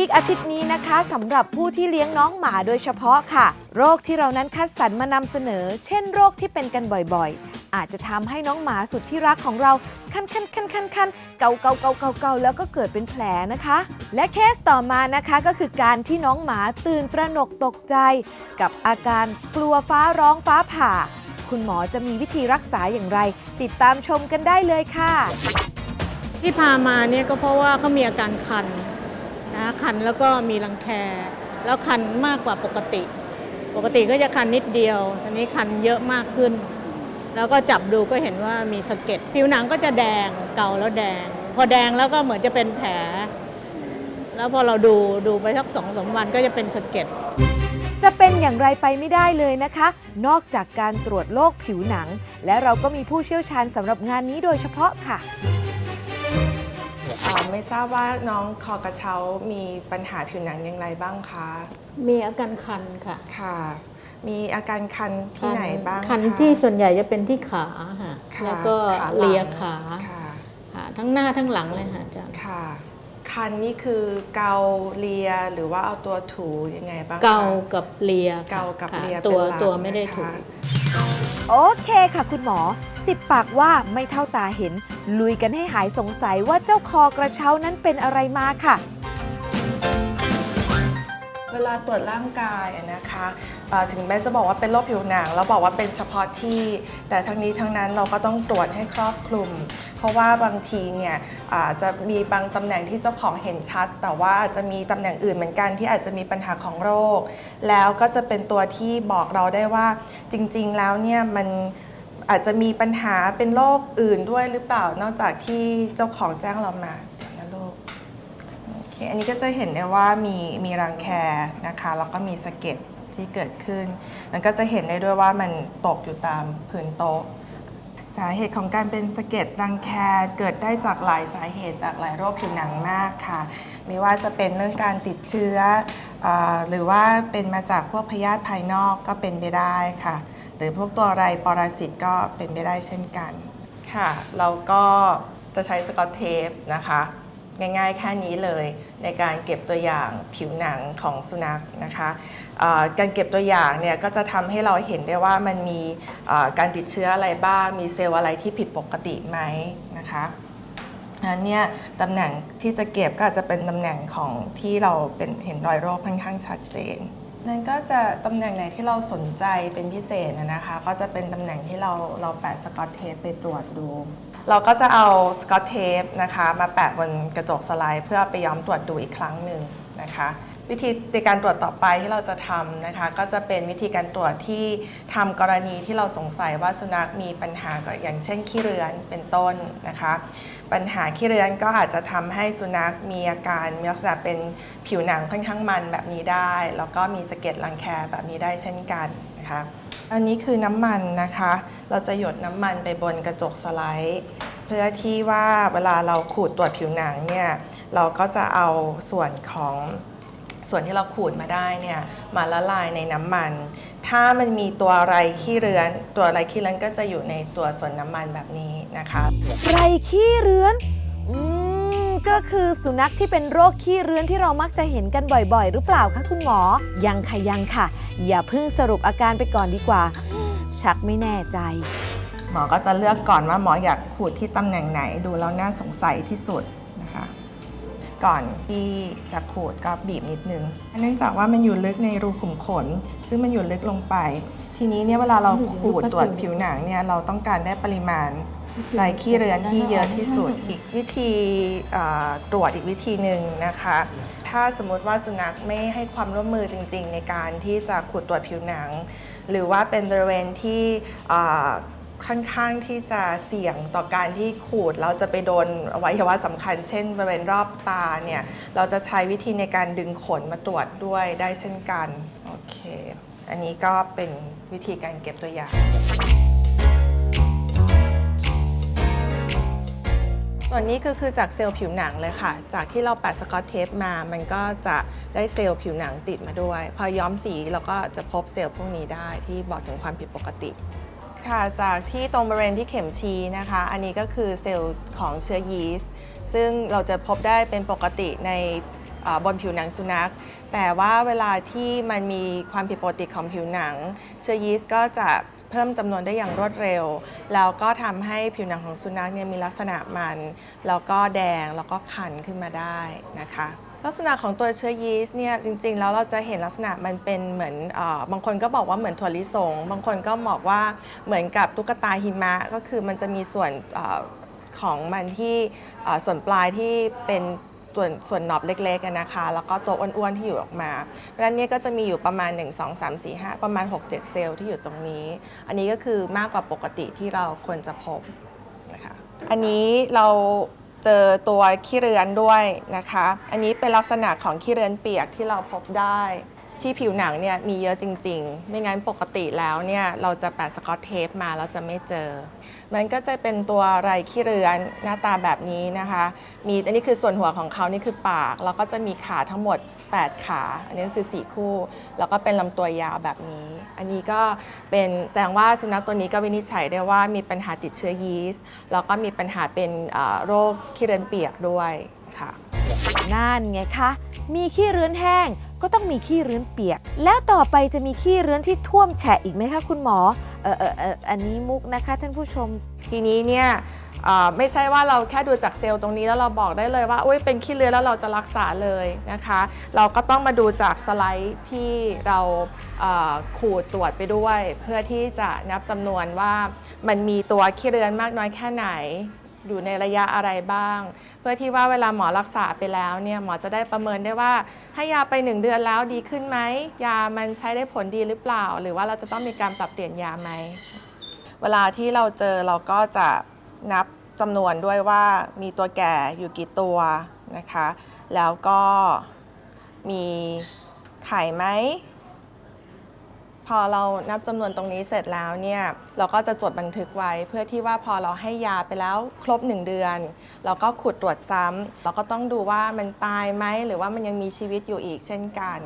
Animal Speak อาทิตย์นี้นะคะสำหรับผู้ที่เลี้ยงน้องหมาโดยเฉพาะค่ะ โรคที่เรานั้นคัดสรรมานำเสนอ เช่นโรคที่เป็นกันบ่อยๆ อาจจะทำให้น้องหมาสุดที่รักของเราคันคันคันคันคันเกาเกาเกาเกาเกาแล้วก็เกิดเป็นแผลนะคะ และเคสต่อมานะคะก็คือการที่น้องหมาตื่นตระหนกตกใจ กับอาการกลัวฟ้าร้องฟ้าผ่า คุณหมอจะมีวิธีรักษาอย่างไร ติดตามชมกันได้เลยค่ะ ที่พามาเนี่ยก็เพราะว่าเขามีอาการคัน นะคันแล้วก็มีรังแค แล้วคันมากกว่าปกติ ปกติก็จะคันนิดเดียวทีนี้คันเยอะมากขึ้น แล้วก็จับดูก็เห็นว่ามีสะเก็ดผิวหนังก็จะแดงเกาแล้วแดง พอแดงแล้วก็เหมือนจะเป็นแผล แล้วพอเราดูดูไปสักสองสามวันก็จะเป็นสะเก็ดจะเป็นอย่างไรไปไม่ได้เลยนะคะ นอกจากการตรวจโรคผิวหนัง และเราก็มีผู้เชี่ยวชาญสำหรับงานนี้โดยเฉพาะค่ะ ไม่ทราบว่าน้องคอกระเช้ามีปัญหาผิวหนังอย่างไรบ้างคะมีอาการคันค่ะค่ะ มีอาการคันที่ไหนบ้างคันคะที่ส่วนใหญ่จะเป็นที่ขาค่ะค่ะแล้วก็ขาหงเลียขาค่ะค่ะทั้งหน้าทั้งหลังเลยค่ะอาจารย์ค่ะ คันนี่คือเกาเลียหรือว่าเอาตัวถูยังไงบ้างคะเกากับเลียค่ะเกากับค่ะเลียตัวเป็นหลักตัวไม่ได้นะคะถูกโอเคค่ะคุณหมอ สิบปากว่าไม่เท่าตาเห็น ลุยกันให้หายสงสัยว่าเจ้าคอกระเช้านั้นเป็นอะไรมาค่ะ เวลาตรวจร่างกายอะนะคะเอ่อ ถึงแม้จะบอกว่าเป็นโรคผิวหนังแล้วบอกว่าเป็นเฉพาะที่ แต่ทั้งนี้ทั้งนั้นเราก็ต้องตรวจให้ครอบคลุม เพราะว่าบางทีเนี่ยอาจจะมีบางตำแหน่งที่เจ้าของเห็นชัด แต่ว่าอาจจะมีตำแหน่งอื่นเหมือนกันที่อาจจะมีปัญหาของโรค แล้วก็จะเป็นตัวที่บอกเราได้ว่าจริง ๆ แล้วเนี่ยมันอาจจะมีปัญหาเป็นโรคอื่นด้วยหรือเปล่า นอกจากที่เจ้าของแจ้งเรามาเดี๋ยวนะลูกโอเคอันนี้ก็จะเห็นได้ว่ามีมีรังแคนะคะแล้วก็มีสะเก็ด ที่เกิดขึ้น มันก็จะเห็นได้ด้วยว่ามันตกอยู่ตามพื้นโต๊ะ สาเหตุของการเป็นสะเก็ดรังแคเกิดได้จากหลายสาเหตุจากหลายโรคผิวหนังมากค่ะ ไม่ว่าจะเป็นเรื่องการติดเชื้ออหรือว่าเป็นมาจากพวกพยาธิภายนอกก็เป็นไปได้ค่ะ หรือพวกตัวไรปรสิตก็เป็นไปได้เช่นกันค่ะ เราก็จะใช้สกอตเทปนะคะ ง่ายๆแค่นี้เลย ในการเก็บตัวอย่างผิวหนังของสุนัขนะคะการเก็บตัวอย่างเนี่ยก็จะทำให้เราเห็นได้ว่ามันมีการติดเชื้ออะไรบ้าง มีเซลล์อะไรที่ผิดปกติไหมนะคะนั้นเนี่ยตำแหน่งที่จะเก็บก็อาจจะเป็นตำแหน่งของที่เราเป็นเห็นรอยโรคค่อนข้างชัดเจนนั่นก็จะตำแหน่งไหนที่เราสนใจเป็นพิเศษนะนะคะ ก็จะเป็นตำแหน่งที่เราเราแปะสกอตเทปไปตรวจดู เราก็จะเอาสกอตเทปนะคะมาแปะบนกระจกสไลด์ เพื่อไปย้อมตรวจดูอีกครั้งหนึ่งนะคะ วิธีในการตรวจต่อไปที่เราจะทำนะคะ ก็จะเป็นวิธีการตรวจที่ทำกรณีที่เราสงสัยว่าสุนัขมีปัญหากับอย่างเช่นขี้เรือนเป็นต้นนะคะ ปัญหาขี้เรือนก็อาจจะทำให้สุนัขมีอาการมีลักษณะเป็นผิวหนังค่อนข้างมันแบบนี้ได้ แล้วก็มีสะเก็ดรังแคแบบนี้ได้เช่นกันนะคะ อันนี้คือน้ำมันนะคะ เราจะหยดน้ำมันไปบนกระจกสไลด์ เพื่อที่ว่าเวลาเราขูดตรวจผิวหนังเนี่ยเราก็จะเอาส่วนของส่วนที่เราขูดมาได้เนี่ยมาละลายในน้ำมัน ถ้ามันมีตัวอะไรขี้เรือน ตัวอะไรขี้เรือนก็จะอยู่ในตัวส่วนน้ำมันแบบนี้นะคะไรขี้เรือนอืมก็คือสุนัขที่เป็นโรคขี้เรือนที่เรามักจะเห็นกันบ่อยๆ หรือเปล่าคะคุณหมอ ยังค่ะยังค่ะ อย่าเพิ่งสรุปอาการไปก่อนดีกว่า ชักไม่แน่ใจ หมอก็จะเลือกก่อนว่าหมออยากขูดที่ตำแหน่งไหนดูแล้วน่าสงสัยที่สุดนะคะ ก่อนที่จะขูดก็บีบนิดนึงเนื่องจากว่ามันอยู่ลึกในรูขุมขน ซึ่งมันอยู่ลึกลงไป ทีนี้เนี่ยเวลาเราขูดตรวจผิวหนังเนี่ยเราต้องการได้ปริมาณไรขี้เรือนที่เยอะที่สุดอีกวิธีตรวจอีกวิธีหนึ่งนะคะ ถ้าสมมติว่าสุนัขไม่ให้ความร่วมมือจริง ๆ ในการที่จะขูดตรวจผิวหนัง หรือว่าเป็นบริเวณที่ค่อนข้างที่จะเสี่ยงต่อการที่ขูดเราจะไปโดนอวัยวะสำคัญ เช่น บริเวณรอบตาเนี่ยเราจะใช้วิธีในการดึงขนมาตรวจด้วยได้เช่นกัน โอเค อันนี้ก็เป็นวิธีการเก็บตัวอย่าง ส่วนนี้ก็คือจากเซลล์ผิวหนังเลยค่ะ จากที่เราแปะสกอตเทปมา มันก็จะได้เซลล์ผิวหนังติดมาด้วย พอย้อมสีเราก็จะพบเซลล์พวกนี้ได้ที่บอกถึงความผิดปกติค่ะจากที่ตรงบริเวณที่เข็มชี้นะคะ อันนี้ก็คือเซลล์ของเชื้อยีสต์ซึ่งเราจะพบได้เป็นปกติใน บนผิวหนังสุนัข แต่ว่าเวลาที่มันมีความผิดปกติของผิวหนัง เชื้อยีสต์ก็จะเพิ่มจำนวนได้อย่างรวดเร็ว แล้วก็ทำให้ผิวหนังของสุนัขเนี่ยมีลักษณะมัน แล้วก็แดงแล้วก็คันขึ้นมาได้นะคะลักษณะของตัวเชื้อยีสต์เนี่ยจริง ๆ แล้วเราจะเห็นลักษณะมันเป็นเหมือนอบางคนก็บอกว่าเหมือนถั่วลิสง บางคนก็บอกว่าเหมือนกับตุ๊กตาหิมะ ก็คือมันจะมีส่วนอของมันที่ส่วนปลายที่เป็น ส่วนส่วนหนอบเล็กๆอะนะคะ แล้วก็ตัวอ้วนๆที่อยู่ออกมาเพราะฉะนั้นเนี่ยก็จะมีอยู่ประมาณ 1 2 3 4 5 ประมาณ 6-7 เซลล์ที่อยู่ตรงนี้ อันนี้ก็คือมากกว่าปกติที่เราควรจะพบนะคะอันนี้เราเจอตัวขี้เรือนด้วยนะคะ อันนี้เป็นลักษณะของขี้เรือนเปียกที่เราพบได้ ที่ผิวหนังเนี่ยมีเยอะจริง ๆ ไม่งั้นปกติแล้วเนี่ยเราจะแปะสกอตเทปมาเราจะไม่เจอ มันก็จะเป็นตัวไรขี้เรือนหน้าตาแบบนี้นะคะ มีอันนี้คือส่วนหัวของเขานี่คือปาก แล้วก็จะมีขาทั้งหมด 8 ขา อันนี้ก็คือ 4 คู่ แล้วก็เป็นลำตัวยาวแบบนี้ อันนี้ก็เป็นแสดงว่าสุนัขตัวนี้ก็วินิจฉัยได้ว่ามีปัญหาติดเชื้อยีสต์แล้วก็มีปัญหาเป็นโรคขี้เรือนเปียกด้วยค่ะนั่นไงคะ มีขี้เรื้อนแห้ง ก็ต้องมีขี้เรื้อนเปียก แล้วต่อไปจะมีขี้เรื้อนที่ท่วมแฉะอีกไหมคะคุณหมอเออเออเอออันนี้มุกนะคะท่านผู้ชม ทีนี้เนี่ยเอ่อไม่ใช่ว่าเราแค่ดูจากเซลล์ตรงนี้แล้วเราบอกได้เลยว่าอุ้ยเป็นขี้เลื้อนแล้วเราจะรักษาเลยนะคะ เราก็ต้องมาดูจากสไลด์ที่เราเอ่อขูดตรวจไปด้วย เพื่อที่จะนับจำนวนว่ามันมีตัวขี้เลือนมากน้อยแค่ไหน อยู่ในระยะอะไรบ้าง เพื่อที่ว่าเวลาหมอรักษาไปแล้วเนี่ยหมอจะได้ประเมินได้ว่าให้ยาไป 1 เดือนแล้วดีขึ้นไหม ยามันใช้ได้ผลดีหรือเปล่า หรือว่าเราจะต้องมีการปรับเปลี่ยนยาไหม เวลาที่เราเจอเราก็จะนับจำนวนด้วยว่ามีตัวแก่อยู่กี่ตัวนะคะ แล้วก็มีไข่ไหม พอเรานับจำนวนตรงนี้เสร็จแล้วเนี่ยเราก็จะจดบันทึกไว้ เพื่อที่ว่าพอเราให้ยาไปแล้วครบ 1 เดือน เราก็ขุดตรวจซ้ำเราก็ต้องดูว่ามันตายไหมหรือว่ามันยังมีชีวิตอยู่อีกเช่นกัน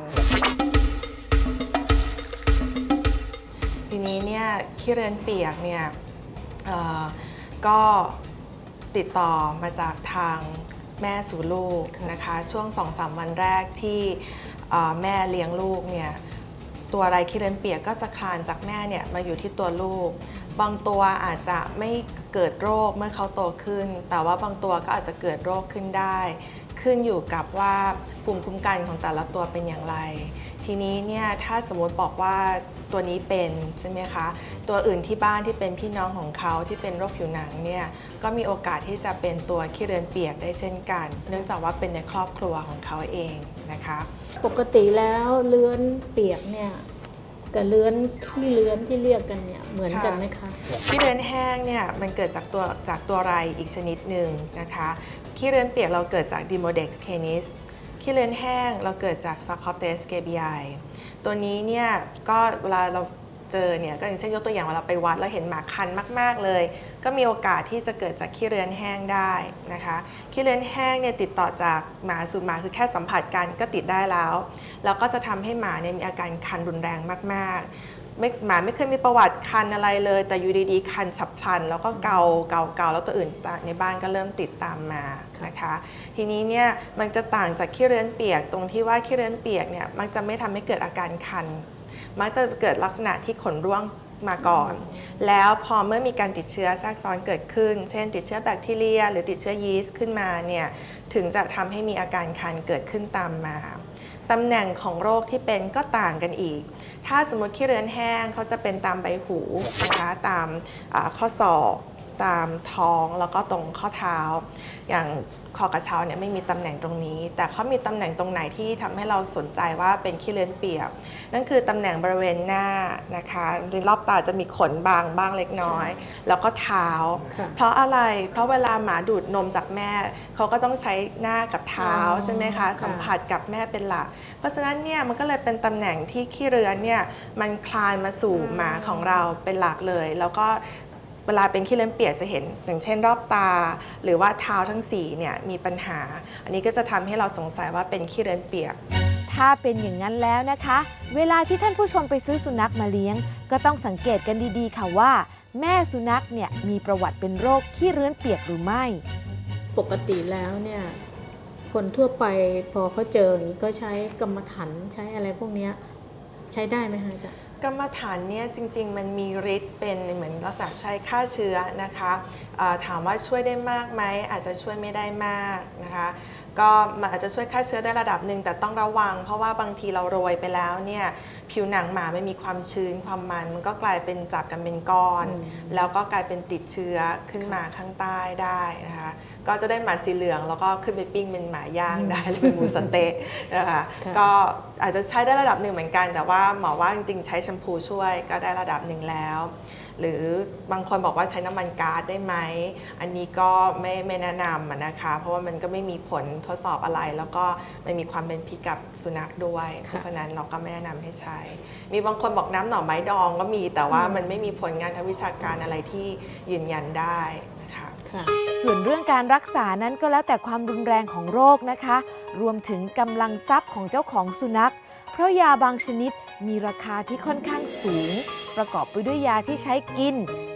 ทีนี้เนี่ยขี้เรือนเปียกเนี่ยก็ติดต่อมาจากทางแม่สู่ลูกนะคะ ช่วง2-3วันแรกที่แม่เลี้ยงลูกเนี่ย ตัวไรคิเรนเปียกก็จะคลานจากแม่เนี่ยมาอยู่ที่ตัวลูก บางตัวอาจจะไม่เกิดโรคเมื่อเขาโตขึ้น แต่ว่าบางตัวก็อาจจะเกิดโรคขึ้นได้ ขึ้นอยู่กับว่า ภูมิคุ้มกันของแต่ละตัวเป็นอย่างไร ทีนี้เนี่ยถ้าสมมติบอกว่าตัวนี้เป็นใช่ไหมคะตัวอื่นที่บ้านที่เป็นพี่น้องของเขาที่เป็นโรคผิวหนังเนี่ยก็มีโอกาสที่จะเป็นตัวขี้เรือนเปียกได้เช่นกัน เนื่องจากว่าเป็นในครอบครัวของเขาเองนะคะ ปกติแล้วเลื้อนเปียกเนี่ยกับเลื้อนที่เลื้อนที่เรียกกันเนี่ยเหมือนกันไหมคะขี้เรือนแห้งเนี่ยมันเกิดจากตัวจากตัวไรอีกชนิดหนึ่งนะคะขี้เรือนเปียกเราเกิดจาก Demodex canis ขี้เรือนแห้งเราเกิดจาก Sarcoptes scabiei ตัวนี้เนี่ยก็เวลาเราเจอเนี่ยก็อย่างเช่นยกตัวอย่างเวลาไปวัดแล้วเห็นหมาคันมาก ๆเลย ก็มีโอกาสที่จะเกิดจากขี้เรือนแห้งได้นะคะขี้เรือนแห้งเนี่ยติดต่อจากหมาสู่หมาคือแค่สัมผัสกันก็ติดได้แล้ว แล้วก็จะทำให้หมาเนี่ยมีอาการคันรุนแรงมาก ๆ ไม่หมาไม่เคยมีประวัติคันอะไรเลย แต่อยู่ดีๆคันฉับพลัน แล้วก็เกาเกาเกาแล้วตัวอื่นในบ้านก็เริ่มติดตามมานะคะ ทีนี้เนี่ยมันจะต่างจากขี้เรือนเปียกตรงที่ว่าขี้เรือนเปียกเนี่ยมักจะไม่ทำให้เกิดอาการคัน มักจะเกิดลักษณะที่ขนร่วงมาก่อน แล้วพอเมื่อมีการติดเชื้อแทรกซ้อนเกิดขึ้น เช่น ติดเชื้อแบคทีเรีย หรือติดเชื้อยีสต์ขึ้นมาเนี่ยถึงจะทำให้มีอาการคันเกิดขึ้นตามมา ตำแหน่งของโรคที่เป็นก็ต่างกันอีก ถ้าสมมติขี้เรือนแห้งเขาจะเป็นตามใบหูนะคะ ตามข้อศอก ตามท้องแล้วก็ตรงข้อเท้า อย่างคอกระเช้าเนี่ยไม่มีตำแหน่งตรงนี้ แต่เขามีตำแหน่งตรงไหนที่ทำให้เราสนใจว่าเป็นขี้เลือนเปียก นั่นคือตำแหน่งบริเวณหน้านะคะในรอบตาจะมีขนบางบ้างเล็กน้อย แล้วก็เท้าค่ะเพราะอะไรเพราะเวลาหมาดูดนมจากแม่ เขาก็ต้องใช้หน้ากับเท้าอ๋อใช่ไหมคะค่ะสัมผัสกับแม่เป็นหลัก เพราะฉะนั้นเนี่ยมันก็เลยเป็นตำแหน่งที่ขี้เรือนเนี่ยมันคลานมาสู่หมาของเราเป็นหลักเลย แล้วก็ เวลาเป็นขี้เลือนเปียกจะเห็นอย่างเช่นรอบตา หรือว่าเท้าทั้งสี่เนี่ยมีปัญหา อันนี้ก็จะทำให้เราสงสัยว่าเป็นขี้เลือนเปียก ถ้าเป็นอย่างนั้นแล้วนะคะ เวลาที่ท่านผู้ชมไปซื้อสุนัขมาเลี้ยง ก็ต้องสังเกตกันดีๆ ค่ะว่า แม่สุนัขเนี่ยมีประวัติเป็นโรคขี้เรื้อนเปียกหรือไม่ ปกติแล้วเนี่ยคนทั่วไปพอเขาเจออย่างนี้ก็ใช้กรรมฐานใช้อะไรพวกเนี้ยใช้ได้ไหมคะอาจารย์ กรรมฐานเนี่ยจริง ๆ มันมีฤทธิ์เป็นเหมือนลักษณะใช้ฆ่าเชื้อนะคะเอ่อถามว่าช่วยได้มากไหมอาจจะช่วยไม่ได้มากนะคะก็มันอาจจะช่วยฆ่าเชื้อได้ระดับหนึ่งแต่ต้องระวัง เพราะว่าบางทีเราโรยไปแล้วเนี่ยผิวหนังหมาไม่มีความชื้นความมันมันก็กลายเป็นจับกันเป็นก้อนอืมแล้วก็กลายเป็นติดเชื้อขึ้นมาข้างใต้ได้นะคะ ก็จะได้หมาสีเหลือง แล้วก็ขึ้นไปปิ้งเป็นหมาย่างได้หรือเป็นหมูสะเต๊ะนะคะค่ะก็อาจจะใช้ได้ระดับหนึ่งเหมือนกัน แต่ว่าหมอว่าจริงๆ ใช้แชมพูช่วยก็ได้ระดับหนึ่งแล้ว หรือบางคนบอกว่าใช้น้ำมันก๊าซได้ไหม อันนี้ก็ไม่ไม่แนะนำอะนะคะ เพราะว่ามันก็ไม่มีผลทดสอบอะไร แล้วก็ไม่มีความเป็นพิษกับสุนัขด้วย เพราะฉะนั้นเราก็ไม่แนะนำให้ใช้ มีบางคนบอกน้ำหน่อไม้ดองก็มีแต่ว่ามันไม่มีผลงานทางวิชาการอะไรที่ยืนยันได้นะคะค่ะ ส่วนเรื่องการรักษานั้นก็แล้วแต่ความรุนแรงของโรคนะคะ รวมถึงกำลังทรัพย์ของเจ้าของสุนัข เพราะยาบางชนิดมีราคาที่ค่อนข้างสูง ประกอบไปด้วยยาที่ใช้กิน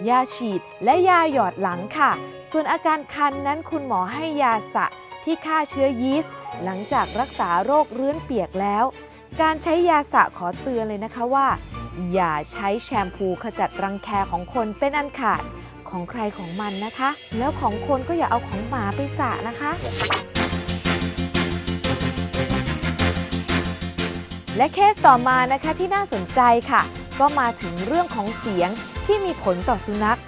ยาฉีด และยาหยอดหลังค่ะ ส่วนอาการคันนั้นคุณหมอให้ยาสระที่ฆ่าเชื้อยีสต์ หลังจากรักษาโรคเรื้อนเปียกแล้ว การใช้ยาสระขอเตือนเลยนะคะว่า อย่าใช้แชมพูขจัดรังแคของคนเป็นอันขาด ของใครของมันนะคะ แล้วของคนก็อย่าเอาของหมาไปสระนะคะ และเคสต่อมานะคะที่น่าสนใจค่ะ ก็มาถึงเรื่องของเสียงที่มีผลต่อสุนัข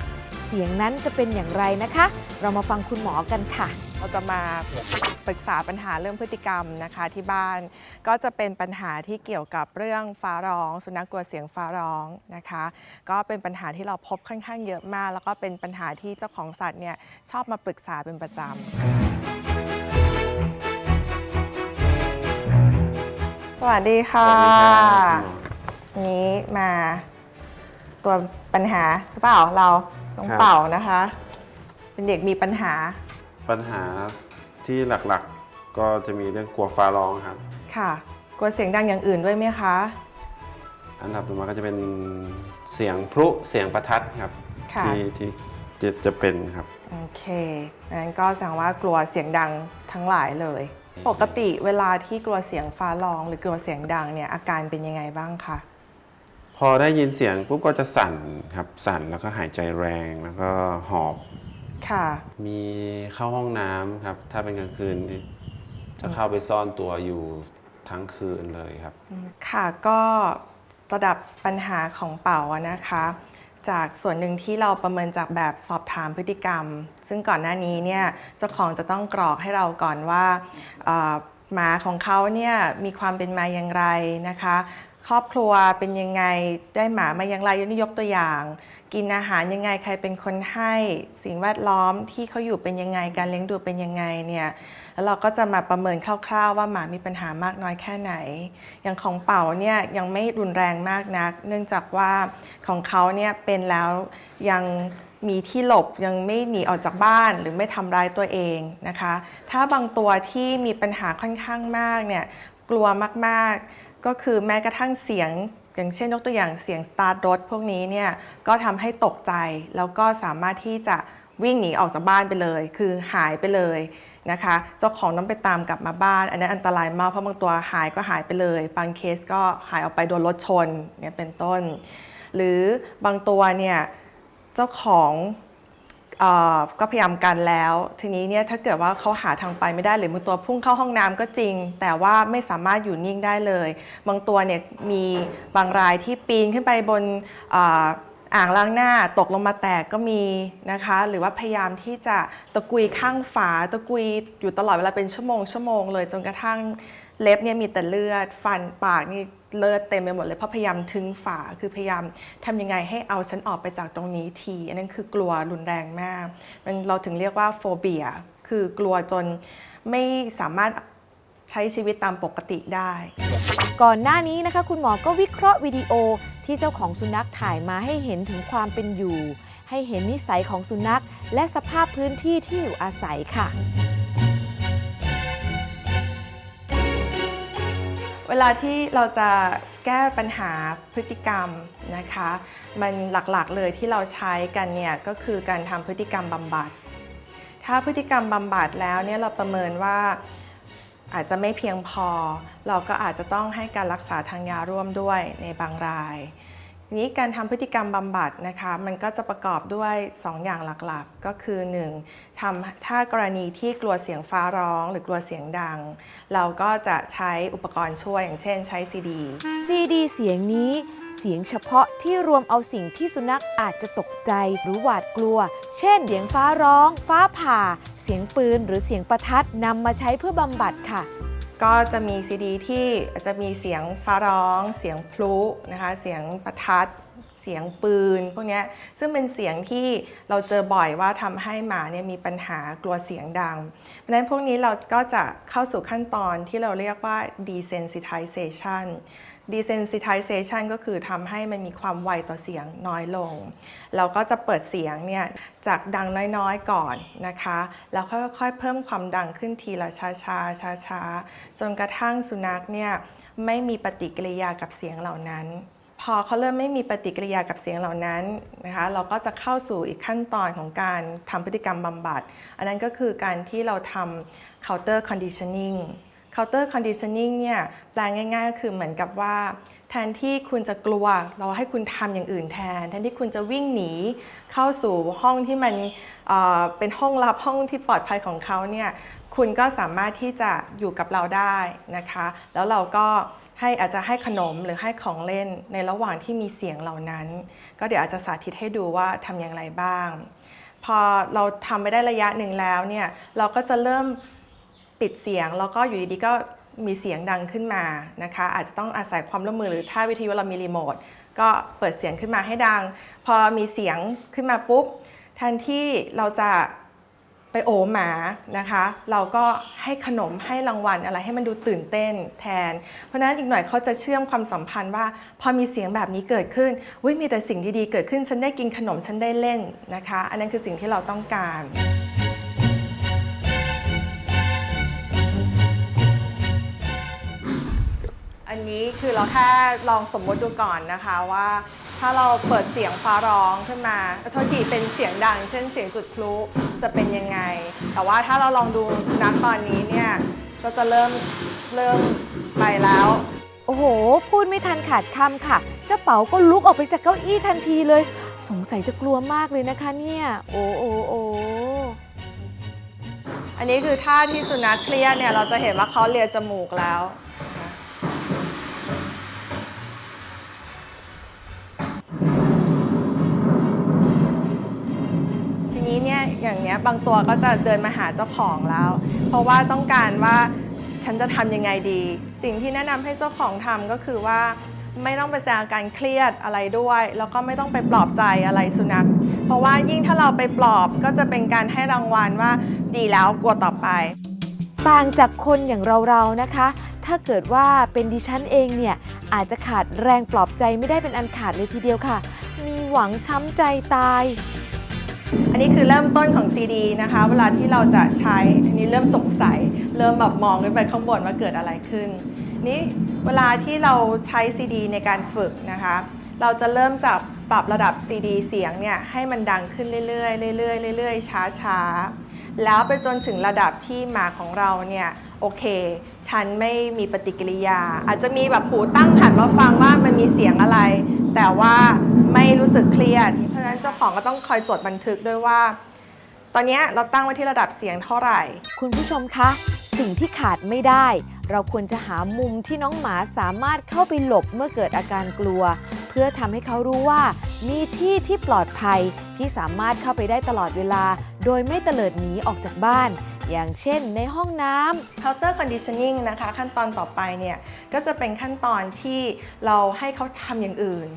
เสียงนั้นจะเป็นอย่างไรนะคะ เรามาฟังคุณหมอกันค่ะ เราจะมา ปรึกษาปัญหาเรื่องพฤติกรรมนะคะที่บ้าน ก็จะเป็นปัญหาที่เกี่ยวกับเรื่องฟ้าร้อง สุนัขกลัวเสียงฟ้าร้องนะคะ ก็เป็นปัญหาที่เราพบค่อนข้างเยอะมาก แล้วก็เป็นปัญหาที่เจ้าของสัตว์เนี่ยชอบมาปรึกษาเป็นประจำสวัสดีค่ะสวัสดีครับนี้มาตัวปัญหาหรือเปล่าเราต้องครับ เป่านะคะ เป็นเด็กมีปัญหา ปัญหา ที่หลักๆก็จะมีเรื่องกลัวฟ้าร้องครับ ค่ะ กลัวเสียงดังอย่างอื่นด้วยไหมคะ อันดับต่อมาก็จะเป็นเสียงพลุเสียงประทัดครับค่ะ ที่ที่จะจะเป็นครับ โอเคงั้นก็แสดงว่ากลัวเสียงดังทั้งหลายเลย ปกติเวลาที่กลัวเสียงฟ้าร้องหรือกลัวเสียงดังเนี่ยอาการเป็นยังไงบ้างคะ พอได้ยินเสียงปุ๊บก็จะสั่นครับสั่นแล้วก็หายใจแรงแล้วก็หอบ ค่ะ มีเข้าห้องน้ำครับ ถ้าเป็นกลางคืนที่จะเข้าไปซ่อนตัวอยู่ทั้งคืนเลยครับ ค่ะก็ระดับปัญหาของเป่าอะนะคะ จากส่วนหนึ่งที่เราประเมินจากแบบสอบถามพฤติกรรม ซึ่งก่อนหน้านี้เนี่ยเจ้าของจะต้องกรอกให้เราก่อนว่าเอ่อหมาของเขาเนี่ยมีความเป็นมาอย่างไรนะคะ ครอบครัวเป็นยังไงได้หมามาอย่างไรยกนี่ยกตัวอย่าง กินอาหารยังไงใครเป็นคนให้สิ่งแวดล้อมที่เขาอยู่เป็นยังไงการเลี้ยงดูเป็นยังไงเนี่ยแล้วเราก็จะมาประเมินคร่าวๆ ว่าหมามีปัญหามากน้อยแค่ไหน อย่างของเป่าเนี่ยยังไม่รุนแรงมากนัก เนื่องจากว่าของเขาเนี่ยเป็นแล้วยังมีที่หลบยังไม่หนีออกจากบ้านหรือไม่ทำร้ายตัวเองนะคะ ถ้าบางตัวที่มีปัญหาค่อนข้างมากเนี่ยกลัวมากๆ ก็คือแม้กระทั่งเสียง อย่างเช่นยกตัวอย่างเสียงสตาร์ทรถพวกนี้เนี่ยก็ทำให้ตกใจแล้วก็สามารถที่จะวิ่งหนีออกจากบ้านไปเลย คือหายไปเลยนะคะ เจ้าของต้องไปตามกลับมาบ้าน อันนั้นอันตรายมากเพราะบางตัวหายก็หายไปเลย บางเคสก็หายออกไปโดนรถชนเนี่ยเป็นต้น หรือบางตัวเนี่ยเจ้าของ ก็พยายามกันแล้ว ทีนี้เนี่ยถ้าเกิดว่าเขาหาทางไปไม่ได้หรือบางตัวพุ่งเข้าห้องน้ำก็จริง แต่ว่าไม่สามารถอยู่นิ่งได้เลย บางตัวเนี่ยมีบางรายที่ปีนขึ้นไปบนออ่างล้างหน้าตกลงมาแตกก็มีนะคะ หรือว่าพยายามที่จะตะกุยข้างฝาตะกุยอยู่ตลอดเวลาเป็นชั่วโมงชั่วโมงเลยจนกระทั่ง เล็บเนี่ยมีแต่เลือด ฟันปากนี่เลือดเต็มไปหมดเลยเพราะพยายามทึงฝาคือพยายามทำยังไงให้เอาฉันออกไปจากตรงนี้ที อันนั้นคือกลัวรุนแรงมากมันเราถึงเรียกว่าโฟเบียคือกลัวจนไม่สามารถใช้ชีวิตตามปกติได้ ก่อนหน้านี้นะคะ คุณหมอก็วิเคราะห์วิดีโอที่เจ้าของสุนัขถ่ายมาให้เห็นถึงความเป็นอยู่ ให้เห็นนิสัยของสุนัข และสภาพพื้นที่ที่อยู่อาศัยค่ะ เวลาที่เราจะแก้ปัญหาพฤติกรรมนะคะ มันหลักๆเลยที่เราใช้กันเนี่ยก็คือการทำพฤติกรรมบำบัด ถ้าพฤติกรรมบำบัดแล้วเนี่ยเราประเมินว่าอาจจะไม่เพียงพอ เราก็อาจจะต้องให้การรักษาทางยาร่วมด้วยในบางราย นี้การทำพฤติกรรมบำบัดนะคะมันก็จะประกอบด้วย 2 อย่างหลักๆ ก็คือ 1. ทำถ้ากรณีที่กลัวเสียงฟ้าร้อง หรือกลัวเสียงดัง เราก็จะใช้อุปกรณ์ช่วย อย่างเช่นใช้ซีดีซีดีเสียงนี้เสียงเฉพาะที่รวมเอาสิ่งที่สุนัขอาจจะตกใจหรือหวาดกลัว เช่น เสียงฟ้าร้อง ฟ้าผ่า เสียงปืนหรือเสียงประทัดนำมาใช้เพื่อบำบัดค่ะ ก็จะมีซีดีที่จะมีเสียงฟ้าร้อง เสียงพลุนะคะ เสียงประทัด เสียงปืนพวกนี้ซึ่งเป็นเสียงที่เราเจอบ่อยว่าทำให้หมาเนี่ยมีปัญหากลัวเสียงดัง เพราะฉะนั้นพวกนี้เราก็จะเข้าสู่ขั้นตอนที่เราเรียกว่า desensitization desensitization ก็คือทำให้มันมีความไวต่อเสียงน้อยลง เราก็จะเปิดเสียงเนี่ยจากดังน้อยๆก่อนนะคะ แล้วค่อยๆเพิ่มความดังขึ้นทีละช้าๆช้าๆจนกระทั่งสุนัขเนี่ยไม่มีปฏิกิริยากับเสียงเหล่านั้น พอเขาเริ่มไม่มีปฏิกิริยากับเสียงเหล่านั้นนะคะ เราก็จะเข้าสู่อีกขั้นตอนของการทำพฤติกรรมบำบัด อันนั้นก็คือการที่เราทำ counter conditioning counter conditioning เนี่ยแปลง่ายๆก็คือเหมือนกับว่า แทนที่คุณจะกลัวเราให้คุณทำอย่างอื่นแทน แทนที่คุณจะวิ่งหนีเข้าสู่ห้องที่มันเเป็นห้องลับห้องที่ปลอดภัยของเขาเนี่ยคุณก็สามารถที่จะอยู่กับเราได้นะคะ แล้วเราก็ให้อาจจะให้ขนมหรือให้ของเล่นในระหว่างที่มีเสียงเหล่านั้น ก็เดี๋ยวอาจจะสาธิตให้ดูว่าทำอย่างไรบ้าง พอเราทำไปได้ระยะหนึ่งแล้วเนี่ยเราก็จะเริ่ม ปิดเสียง แล้วก็อยู่ดีๆก็มีเสียงดังขึ้นมานะคะ อาจจะต้องอาศัยความร่วมมือหรือถ้าวิทยุเรามีรีโมทก็เปิดเสียงขึ้นมาให้ดัง พอมีเสียงขึ้นมาปุ๊บแทนที่เราจะไปโอหมานะคะ เราก็ให้ขนมให้รางวัลอะไรให้มันดูตื่นเต้นแทน เพราะฉะนั้นอีกหน่อยเขาจะเชื่อมความสัมพันธ์ว่า พอมีเสียงแบบนี้เกิดขึ้นวิมีแต่สิ่งดีๆเกิดขึ้นฉันได้กินขนมฉันได้เล่นนะคะ อันนั้นคือสิ่งที่เราต้องการ อันนี้คือเราแค่ลองสมมติดูก่อนนะคะว่า ถ้าเราเปิดเสียงฟ้าร้องขึ้นมาโทษทีเป็นเสียงดัง เช่นเสียงจุดพลุจะเป็นยังไง แต่ว่าถ้าเราลองดูสุนัขตอนนี้เนี่ยก็จะเริ่มเริ่มไปแล้ว โอ้โห พูดไม่ทันขาดคำค่ะ เจ้าเป๋าก็ลุกออกไปจากเก้าอี้ทันทีเลย สงสัยจะกลัวมากเลยนะคะเนี่ย โอ้โอ้โอ้อันนี้คือท่าที่สุนัขเครียดเนี่ยเราจะเห็นว่าเขาเลียจมูกแล้ว งี้ยบางตัวก็จะเดินมาหาเจ้าของแล้ว เพราะว่าต้องการว่าฉันจะทำยังไงดี สิ่งที่แนะนำให้เจ้าของทำก็คือว่าไม่ต้องไปแสดงอาการเครียดอะไรด้วย แล้วก็ไม่ต้องไปปลอบใจอะไรสุนัข เพราะว่ายิ่งถ้าเราไปปลอบก็จะเป็นการให้รางวัลว่าดีแล้วกลัวต่อไป ต่างจากคนอย่างเราๆนะคะ ถ้าเกิดว่าเป็นดิฉันเองเนี่ย อาจจะขาดแรงปลอบใจไม่ได้เป็นอันขาดเลยทีเดียวค่ะ มีหวังช้ำใจตาย อันนี้คือเริ่มต้นของซีดีนะคะ เวลาที่เราจะใช้ทีนี้เริ่มสงสัย เริ่มแบบมองขึ้นไปข้างบนว่าเกิดอะไรขึ้น นี่เวลาที่เราใช้ซีดีในการฝึกนะคะ เราจะเริ่มจากปรับระดับซีดีเสียงเนี่ยให้มันดังขึ้นเรื่อยๆเรื่อยๆเรื่อยๆช้าๆ แล้วไปจนถึงระดับที่หมาของเราเนี่ยโอเค ฉันไม่มีปฏิกิริยา อาจจะมีแบบหูตั้งหันมาฟังว่ามันมีเสียงอะไร แต่ว่าไม่รู้สึกเครียด เพราะฉะนั้นเจ้าของก็ต้องคอยจดบันทึกด้วยว่า ตอนนี้เราตั้งไว้ที่ระดับเสียงเท่าไหร่ คุณผู้ชมคะ สิ่งที่ขาดไม่ได้ เราควรจะหามุมที่น้องหมาสามารถเข้าไปหลบเมื่อเกิดอาการกลัว เพื่อทำให้เขารู้ว่า มีที่ที่ปลอดภัยที่สามารถเข้าไปได้ตลอดเวลา โดยไม่เตลิดหนีออกจากบ้าน อย่างเช่นในห้องน้ำ counter conditioning นะคะ ขั้นตอนต่อไปเนี่ย ก็จะเป็นขั้นตอนที่เราให้เขาทำอย่างอื่น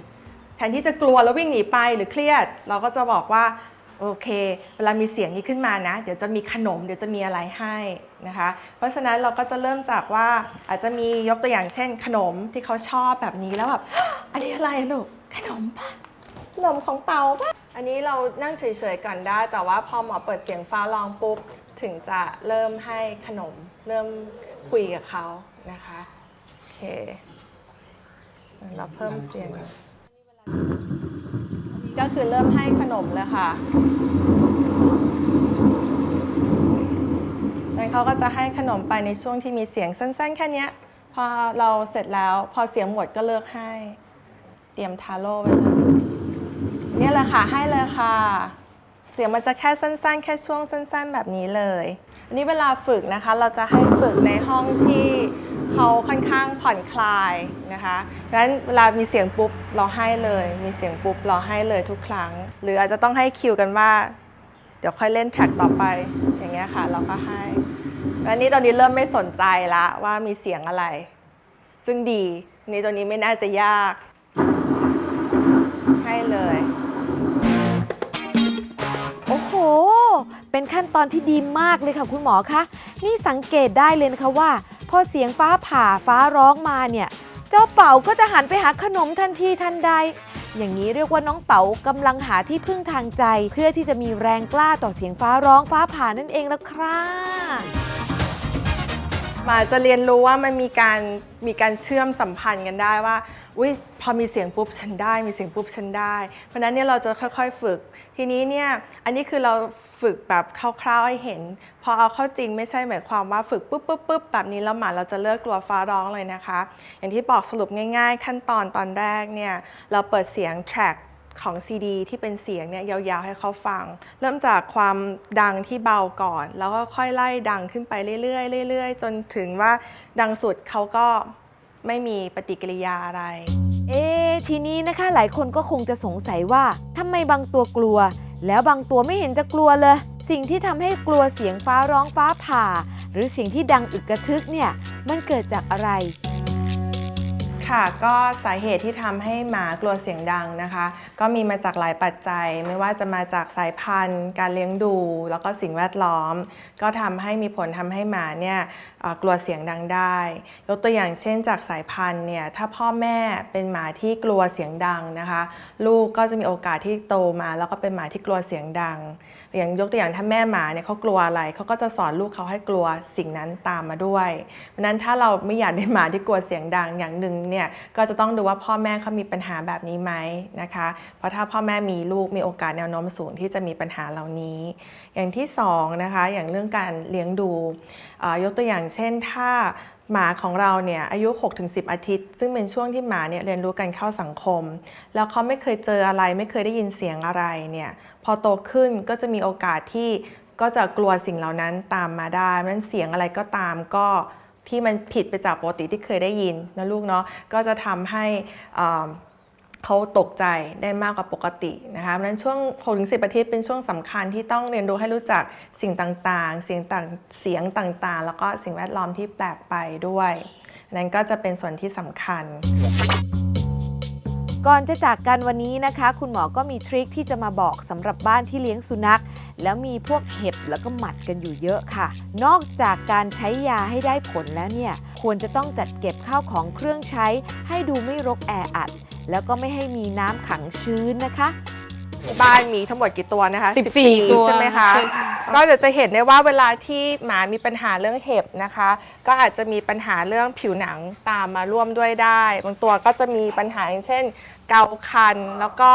แทนที่จะกลัวแล้ววิ่งหนีไปหรือเครียด เราก็จะบอกว่าโอเค เวลามีเสียงนี้ขึ้นมานะ เดี๋ยวจะมีขนม เดี๋ยวจะมีอะไรให้นะคะ เพราะฉะนั้นเราก็จะเริ่มจากว่าอาจจะมียกตัวอย่างเช่น ขนมที่เขาชอบแบบนี้แล้วแบบอันนี้อะไรลูก ขนมปะขนมของเปาปะอันนี้เรานั่งเฉยๆก่อนได้ แต่ว่าพอหมอเปิดเสียงฟ้าร้องปุ๊บ ถึงจะเริ่มให้ขนมเริ่มคุยกับเขานะคะโอเคเราเพิ่มเสียงก็คือเริ่มให้ขนมเลยค่ะแล้วเขาก็จะให้ขนมไปในช่วงที่มีเสียงสั้น ๆ แค่เนี้ยพอเราเสร็จแล้วพอเสียงหมดก็เลิกให้ เตรียมทาโร่ไว้เลยเนี่ยแหละค่ะให้เลยค่ะ เสียงมันจะแค่สั้นๆ แค่ช่วงสั้น ๆ แบบนี้เลย อันนี้เวลาฝึกนะคะเราจะให้ฝึกในห้องที่เขาค่อนข้างผ่อนคลายนะคะดังนั้นเวลามีเสียงปุ๊บเราให้เลย มีเสียงปุ๊บเราให้เลยทุกครั้ง หรืออาจจะต้องให้คิวกันว่า เดี๋ยวค่อยเล่นแทร็กต่อไปอย่างเงี้ยค่ะ เราก็ให้แล้วนี่ตอนนี้เริ่มไม่สนใจละว่ามีเสียงอะไร ซึ่งดีนี่ตัวนี้ไม่น่าจะยาก เป็นขั้นตอนที่ดีมากเลยค่ะคุณหมอคะ นี่สังเกตได้เลยนะคะว่า พอเสียงฟ้าผ่าฟ้าร้องมาเนี่ย เจ้าเป๋าก็จะหันไปหาขนมทันทีทันใด อย่างนี้เรียกว่าน้องเป๋ากำลังหาที่พึ่งทางใจ เพื่อที่จะมีแรงกล้าต่อเสียงฟ้าร้องฟ้าผ่านั่นเองแล้วครับหมาจะเรียนรู้ว่ามันมีการมีการเชื่อมสัมพันธ์กันได้ว่าอุ้ยพอมีเสียงปุ๊บฉันได้ มีเสียงปุ๊บฉันได้ เพราะนั้นเนี่ยเราจะค่อยๆฝึก ทีนี้เนี่ยอันนี้คือเรา ฝึกแบบคร่าวๆให้เห็น พอเอาเข้าจริงไม่ใช่หมายความว่าฝึกปุ๊บปุ๊บปุ๊บแบบนี้แล้วหมาเราจะเลิกกลัวฟ้าร้องเลยนะคะ อย่างที่บอกสรุปง่ายๆ ขั้นตอนตอนแรกเนี่ยเราเปิดเสียงแทร็กของซีดีที่เป็นเสียงเนี่ยยาวๆให้เขาฟัง เริ่มจากความดังที่เบาก่อน แล้วก็ค่อยไล่ดังขึ้นไปเรื่อยๆเรื่อยๆ จนถึงว่าดังสุดเขาก็ไม่มีปฏิกิริยาอะไร เอ๊ทีนี้นะคะหลายคนก็คงจะสงสัยว่าทำไมบางตัวกลัว แล้วบางตัวไม่เห็นจะกลัวเลย สิ่งที่ทำให้กลัวเสียงฟ้าร้องฟ้าผ่า หรือเสียงที่ดังอึกกระทึกเนี่ยมันเกิดจากอะไร ค่ะก็สาเหตุที่ทำให้หมากลัวเสียงดังนะคะ ก็มีมาจากหลายปัจจัย ไม่ว่าจะมาจากสายพันธุ์ การเลี้ยงดู แล้วก็สิ่งแวดล้อม ก็ทำให้มีผลทำให้หมาเนี่ยกลัวเสียงดังได้ ยกตัวอย่างเช่นจากสายพันธุ์เนี่ยถ้าพ่อแม่เป็นหมาที่กลัวเสียงดังนะคะ ลูกก็จะมีโอกาสที่โตมา แล้วก็เป็นหมาที่กลัวเสียงดัง อย่างยกตัวอย่างถ้าแม่หมาเนี่ยเขากลัวอะไรเขาก็จะสอนลูกเขาให้กลัวสิ่งนั้นตามมาด้วยเพราะนั้นถ้าเราไม่อยากได้หมาที่กลัวเสียงดังอย่างหนึ่งเนี่ยก็จะต้องดูว่าพ่อแม่เขามีปัญหาแบบนี้ไหมนะคะ เพราะถ้าพ่อแม่มีลูกมีโอกาสแนวโน้มสูงที่จะมีปัญหาเหล่านี้ อย่างที่สองนะคะอย่างเรื่องการเลี้ยงดูยกตัวอย่างเช่นถ้า หมาของเราเนี่ยอายุ 6-10 อาทิตย์ ซึ่งเป็นช่วงที่หมาเนี่ยเรียนรู้การเข้าสังคม แล้วเขาไม่เคยเจออะไรไม่เคยได้ยินเสียงอะไรเนี่ยพอโตขึ้นก็จะมีโอกาสที่ก็จะกลัวสิ่งเหล่านั้นตามมาได้นั้นเสียงอะไรก็ตามก็ที่มันผิดไปจากปกติที่เคยได้ยินนะลูกเนาะก็จะทำให้อ่า เขาตกใจได้มากกว่าปกตินะคะเพราะนั้นช่วง6ถึง10อาทิตย์เป็นช่วงสำคัญที่ต้องเรียนรู้ให้รู้จักสิ่งต่างๆ เสียงต่างเสียงต่างๆ แล้วก็สิ่งแวดล้อมที่แปลกไปด้วย นั้นก็จะเป็นส่วนที่สำคัญ ก่อนจะจากกันวันนี้นะคะ คุณหมอก็มีทริคที่จะมาบอกสำหรับบ้านที่เลี้ยงสุนัขแล้วมีพวกเห็บแล้วก็หมัดกันอยู่เยอะค่ะ นอกจากการใช้ยาให้ได้ผลแล้วเนี่ย ควรจะต้องจัดเก็บข้าวของเครื่องใช้ ให้ดูไม่รกแออัด แล้วก็ไม่ให้มีน้ำขังชื้นนะคะ บ้านมีทั้งหมดกี่ตัวนะคะ14ตัว ใช่ไหมคะใช่ค่ะก็เดี๋ยวจะเห็นได้ว่าเวลาที่หมามีปัญหาเรื่องเห็บนะคะ ก็อาจจะมีปัญหาเรื่องผิวหนังตามมาร่วมด้วยได้ บางตัวก็จะมีปัญหาอย่างเช่น เกาคันแล้วก็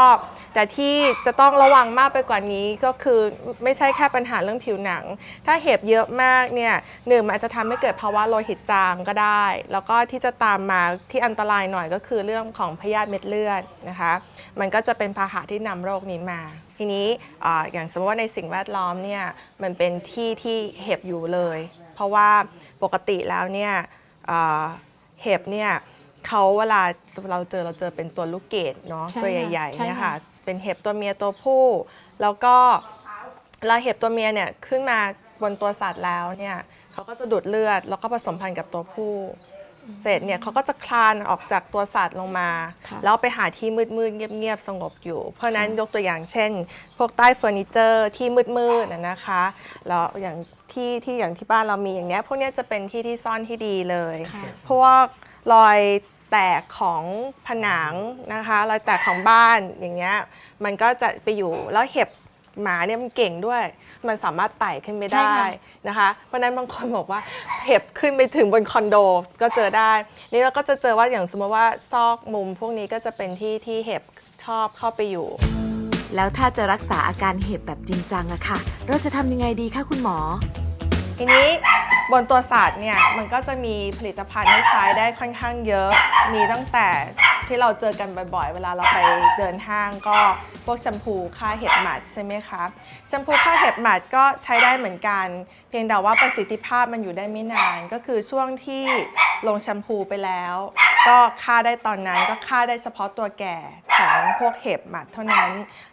แต่ที่จะต้องระวังมากไปกว่านี้ก็คือไม่ใช่แค่ปัญหาเรื่องผิวหนัง ถ้าเห็บเยอะมากเนี่ยหนึ่งอาจจะทำให้เกิดภาวะโลหิตจางก็ได้ แล้วก็ที่จะตามมาที่อันตรายหน่อยก็คือเรื่องของพยาธิเม็ดเลือดนะคะ มันก็จะเป็นพาหะที่นำโรคนี้มา ทีนี้ออย่างสมมติว่าในสิ่งแวดล้อมเนี่ยมันเป็นที่ที่เห็บอยู่เลย เพราะว่าปกติแล้วเนี่ยเห็บเนี่ย เขาเวลาเราเจอเราเจอเป็นตัวลูกเกดเนาะใช่ตัวใค่ะหญ่ใช่ๆเนี่ยค่ะ ค่ะเป็นเห็บตัวเมียตัวผู้ แล้วก็เวลาเห็บตัวเมียเนี่ยขึ้นมาบนตัวสัตว์แล้วเนี่ยเขาก็จะดูดเลือด แล้วก็ผสมพันธุ์กับตัวผู้ เสร็จเนี่ยเขาก็จะคลานออกจากตัวสัตว์ลงมา ค่ะแล้วไปหาที่มืดๆเงียบๆสงบอยู่ เพราะฉะนั้นยกตัวอย่างเช่น พวกใต้เฟอร์นิเจอร์ที่มืดๆนะนะคะ แล้วอย่างที่ที่อย่างที่บ้านเรามีอย่างเนี้ยพวกเนี้ยจะเป็นที่ที่ซ่อนที่ดีเลย ค่ะ พวกรอย แตกของผนังนะคะรอยแตกของบ้านอย่างเงี้ยมันก็จะไปอยู่แล้วเห็บหมาเนี่ยมันเก่งด้วย มันสามารถไต่ขึ้นไปใช่ได้ค่ะนะคะ เพราะฉะนั้นบางคนบอกว่าเห็บขึ้นไปถึงบนคอนโดก็เจอได้ นี่เราก็จะเจอว่าอย่างสมมติว่าซอกมุมพวกนี้ก็จะเป็นที่ที่เห็บชอบเข้าไปอยู่ แล้วถ้าจะรักษาอาการเห็บแบบจริงจังอะค่ะ เราจะทำยังไงดีคะคุณหมอ ทีนี้บนตัวสัตว์เนี่ยมันก็จะมีผลิตภัณฑ์ให้ใช้ได้ค่อนข้างเยอะ มีตั้งแต่ที่เราเจอกันบ่อยๆ เวลาเราไปเดินห้างก็พวกแชมพูฆ่าเห็บหมัดใช่ไหมคะแชมพูฆ่าเห็บหมัดก็ใช้ได้เหมือนกัน เพียงแต่ว่าประสิทธิภาพมันอยู่ได้ไม่นานก็คือช่วงที่ลงแชมพูไปแล้ว ก็ฆ่าได้ตอนนั้นก็ฆ่าได้เฉพาะตัวแก่ของพวกเห็บหมัดเท่านั้น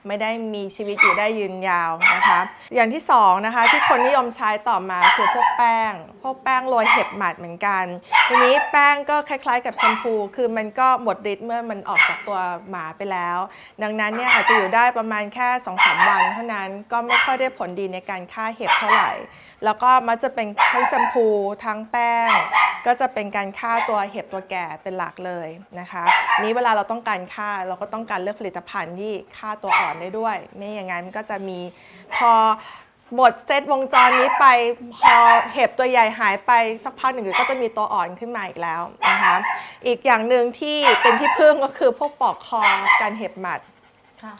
ไม่ได้มีชีวิตอยู่ได้ยืนยาวนะคะ อย่างที่สองนะคะที่คนนิยมใช้ต่อมาคือพวกแป้ง พวกแป้งโรยเห็บหมัดเหมือนกัน ทีนี้แป้งก็คล้ายๆ กับแชมพู คือมันก็หมดฤทธิ์เมื่อมันออกจากตัวหมาไปแล้ว ดังนั้นเนี่ยอาจจะอยู่ได้ประมาณแค่2-3วันเท่านั้นก็ไม่ค่อยได้ผลดีในการฆ่าเห็บเท่าไหร่ แล้วก็มักจะเป็นทั้แชมพูทั้งแป้ง ก็จะเป็นการฆ่าตัวเห็บตัวแก่เป็นหลักเลยนะคะ นี้เวลาเราต้องการฆ่าเราก็ต้องการเลือกผลิตภัณฑ์ที่ฆ่าตัวอ่อนได้ด้วย ไม่อย่างนั้นมันก็จะมีพอหมดเซตวงจรนี้ไปพอเห็บตัวใหญ่หายไปสักพักหนึ่งก็จะมีตัวอ่อนขึ้นมาอีกแล้วนะคะ อีกอย่างหนึ่งที่เป็นที่พึ่งก็คือพวกปลอกคอการเห็บหมัด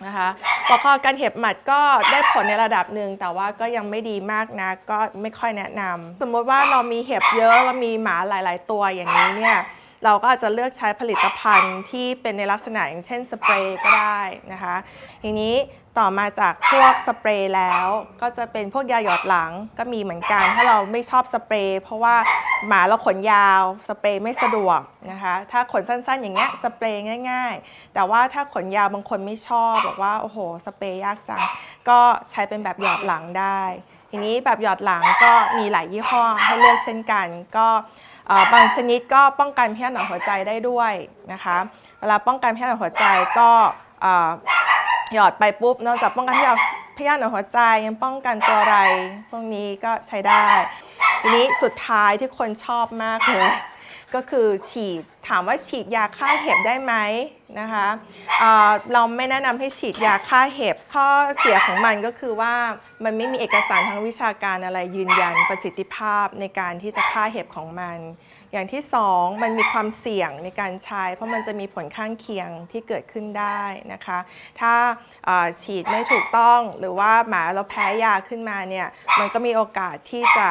นะคะปลอกคอการเห็บหมัดก็ได้ผลในระดับหนึ่งแต่ว่าก็ยังไม่ดีมากนะก็ไม่ค่อยแนะนำสมมติว่าเรามีเห็บเยอะเรามีหมาหลาย ๆ ตัวอย่างนี้เนี่ย เราก็อาจจะเลือกใช้ผลิตภัณฑ์ที่เป็นในลักษณะอย่างเช่นสเปรย์ก็ได้นะคะทีนี้ต่อมาจากพวกสเปรย์แล้ว ก็จะเป็นพวกยาหยอดหลังก็มีเหมือนกัน ถ้าเราไม่ชอบสเปรย์เพราะว่าหมาเราขนยาวสเปรย์ไม่สะดวกนะคะถ้าขนสั้นๆ อย่างเงี้ยสเปรย์ง่าย ๆ แต่ว่าถ้าขนยาวบางคนไม่ชอบบอกว่าโอ้โหสเปรย์ยากจังก็ใช้เป็นแบบหยอดหลังได้ ทีนี้แบบหยอดหลังก็มีหลายยี่ห้อให้เลือกเช่นกัน ก็ บางชนิดก็ป้องกันพิษหนองหัวใจได้ด้วยนะคะเวลาป้องกันพิษหนองหัวใจก็หยอดไปปุ๊บนอกจากป้องกันพิษหนอนพิษหนอหัวใจยังป้องกันตัวไร พวกนี้ก็ใช้ได้ ทีนี้สุดท้ายที่คนชอบมากเลย ก็คือฉีดถามว่าฉีดยาฆ่าเห็บได้ไหมนะคะเเราไม่แนะนำให้ฉีดยาฆ่าเห็บข้อเสียของมันก็คือว่ามันไม่มีเอกสารทางวิชาการอะไรยืนยันประสิทธิภาพในการที่จะฆ่าเห็บของมัน อย่างที่สองมันมีความเสี่ยงในการใช้ เพราะมันจะมีผลข้างเคียงที่เกิดขึ้นได้นะคะ ถ้าฉีดไม่ถูกต้องหรือว่าหมาเราแพ้ยาขึ้นมาเนี่ยมันก็มีโอกาสที่จะ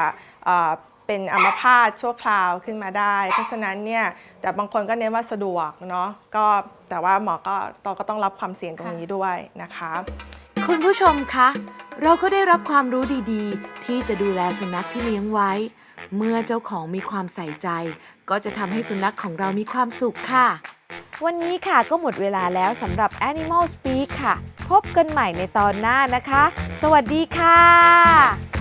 เป็นอัมพาตชั่วคราวขึ้นมาได้ เพราะฉะนั้นเนี่ยแต่บางคนก็เน้นว่าสะดวกเนาะก็แต่ว่าหมอก็ต้องก็ต้องรับความเสี่ยงตรงนี้ด้วยนะคะ คุณผู้ชมคะ เราก็ได้รับความรู้ดีๆ ที่จะดูแลสุนัขที่เลี้ยงไว้ เมื่อเจ้าของมีความใส่ใจ ก็จะทำให้สุนัขของเรามีความสุขค่ะ วันนี้ค่ะก็หมดเวลาแล้วสำหรับ Animal Speak ค่ะ พบกันใหม่ในตอนหน้านะคะ สวัสดีค่ะ